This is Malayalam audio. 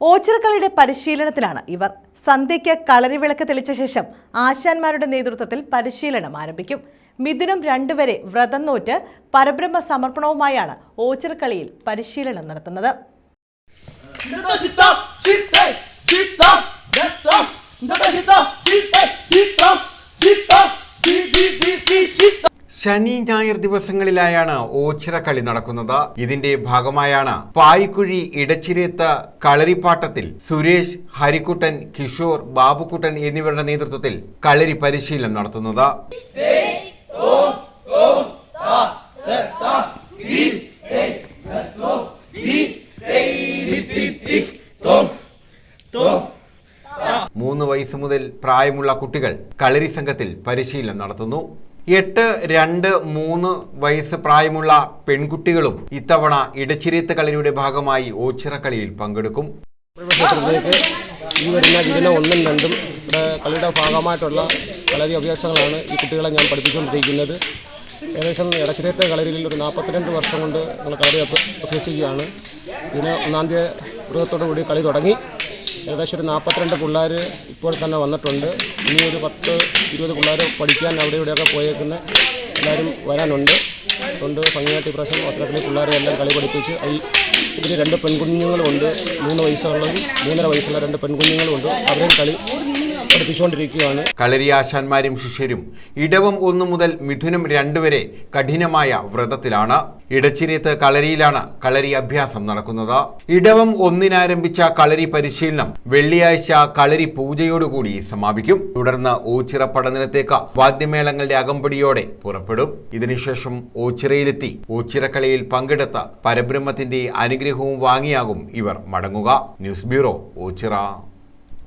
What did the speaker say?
ഓച്ചിറക്കളിയുടെ പരിശീലനത്തിലാണ് ഇവർ. സന്ധ്യയ്ക്ക് കളരിവിളക്ക് തെളിച്ച ശേഷം ആശാന്മാരുടെ നേതൃത്വത്തിൽ പരിശീലനം ആരംഭിക്കും. മിഥുനം രണ്ടുവരെ വ്രതം നോറ്റ് പരബ്രഹ്മ സമർപ്പണവുമായാണ് ഓച്ചിറക്കളിയിൽ പരിശീലനം നടത്തുന്നത്. ശനി ഞായർ ദിവസങ്ങളിലായാണ് ഓച്ചിറ കളി നടക്കുന്നത്. ഇതിന്റെ ഭാഗമായാണ് പായ്ക്കുഴി ഇടച്ചിരേത്ത് കളരിപ്പാട്ടത്തിൽ സുരേഷ് ഹരിക്കുട്ടൻ കിഷോർ ബാബുക്കുട്ടൻ എന്നിവരുടെ നേതൃത്വത്തിൽ കളരി പരിശീലനം നടത്തുന്നത്. മൂന്ന് വയസ്സ് മുതൽ പ്രായമുള്ള കുട്ടികൾ കളരി സംഘത്തിൽ പരിശീലനം നടത്തുന്നു. എട്ട് രണ്ട് മൂന്ന് വയസ്സ് പ്രായമുള്ള പെൺകുട്ടികളും ഇത്തവണ ഇടച്ചിരേത്ത് കളിയുടെ ഭാഗമായി ഓച്ചിറക്കളിയിൽ പങ്കെടുക്കും. ഈ വരുന്ന ഇതിന് ഒന്നും രണ്ടും ഇവിടെ കളിയുടെ ഭാഗമായിട്ടുള്ള കളരി അഭ്യാസങ്ങളാണ് ഈ കുട്ടികളെ ഞാൻ പഠിപ്പിച്ചുകൊണ്ടിരിക്കുന്നത്. ഏകദേശം ഇടച്ചിരത്തെ കളരിയിൽ ഒരു നാൽപ്പത്തിരണ്ട് വർഷം കൊണ്ട് ഞങ്ങൾ കളരി അഭ്യ- അഭ്യസിക്കുകയാണ്. ഇതിന് ഒന്നാം തീയതി ഗൃഹത്തോടു കൂടി കളി തുടങ്ങി. ഏകദേശം ഒരു നാൽപ്പത്തിരണ്ട് പിള്ളേർ ഇപ്പോൾ തന്നെ വന്നിട്ടുണ്ട്. ഇനി ഒരു പത്ത് ഇരുപത് പിള്ളേർ പഠിക്കാൻ അവിടെ ഇവിടെയൊക്കെ പോയേക്കുന്ന എല്ലാവരും വരാനുണ്ട്. അതുകൊണ്ട് ഭംഗിയായിട്ട് ഇപ്രാവശ്യം ഒത്തരത്തിലെ പിള്ളേരെ എല്ലാം കളി പഠിപ്പിച്ച് അതിൽ ഇതിൽ രണ്ട് പെൺകുഞ്ഞുങ്ങളുമുണ്ട് മൂന്ന് വയസ്സുള്ളതും മൂന്നര വയസ്സുള്ള രണ്ട് പെൺകുഞ്ഞുങ്ങളുമുണ്ട്. അവരെയും കളി പഠിപ്പിച്ചുകൊണ്ടിരിക്കുകയാണ്. കളരി ആശാന്മാരും ശിഷ്യരും ഇടവും ഒന്നു മുതൽ മിഥുനം രണ്ടുവരെ കഠിനമായ വ്രതത്തിലാണ്. ഇടച്ചിരേത്ത് കളരിയിലാണ് കളരി അഭ്യാസം നടക്കുന്നത്. ഇടവം ഒന്നിനാരംഭിച്ച കളരി പരിശീലനം വെള്ളിയാഴ്ച കളരി പൂജയോടുകൂടി സമാപിക്കും. തുടർന്ന് ഓച്ചിറ പഠനത്തേക്ക് വാദ്യമേളങ്ങളുടെ അകമ്പടിയോടെ പുറപ്പെടും. ഇതിനുശേഷം ഓച്ചിറയിലെത്തി. ഓച്ചിറക്കളിയിൽ പങ്കെടുത്ത പരബ്രഹ്മത്തിന്റെ അനുഗ്രഹവും വാങ്ങിയാകും ഇവർ മടങ്ങുക. News bureau Ochira.